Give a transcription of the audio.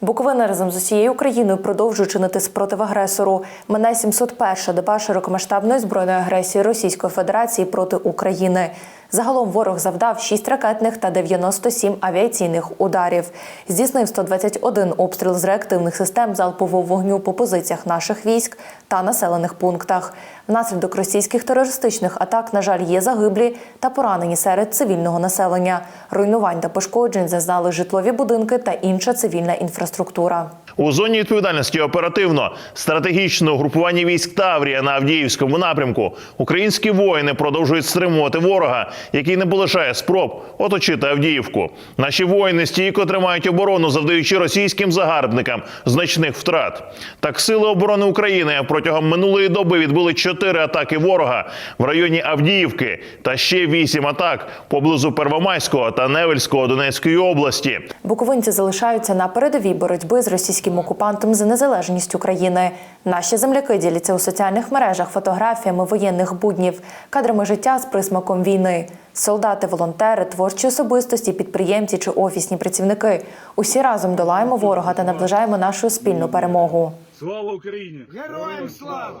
Буковина разом з усією Україною продовжує чинити спротив агресору. Мене 701 доба широкомасштабної збройної агресії Російської Федерації проти України. Загалом ворог завдав 6 ракетних та 97 авіаційних ударів. Здійснив 121 обстріл з реактивних систем залпового вогню по позиціях наших військ та населених пунктах. Внаслідок російських терористичних атак, на жаль, є загиблі та поранені серед цивільного населення. Руйнувань та пошкоджень зазнали житлові будинки та інша цивільна інфраструктура. У зоні відповідальності оперативно стратегічного угрупування військ Таврія на Авдіївському напрямку українські воїни продовжують стримувати ворога, який не полишає спроб оточити Авдіївку. Наші воїни стійко тримають оборону, завдаючи російським загарбникам значних втрат. Так, сили оборони України протягом минулої доби відбили чотири атаки ворога в районі Авдіївки та ще вісім атак поблизу Первомайського та Невельського Донецької області. Буковинці залишаються на передовій боротьби з російським окупантом за незалежність України. Наші земляки діляться у соціальних мережах фотографіями воєнних буднів, кадрами життя з присмаком війни. Солдати, волонтери, творчі особистості, підприємці чи офісні працівники. Усі разом долаємо ворога та наближаємо нашу спільну перемогу. Слава Україні! Героям слава!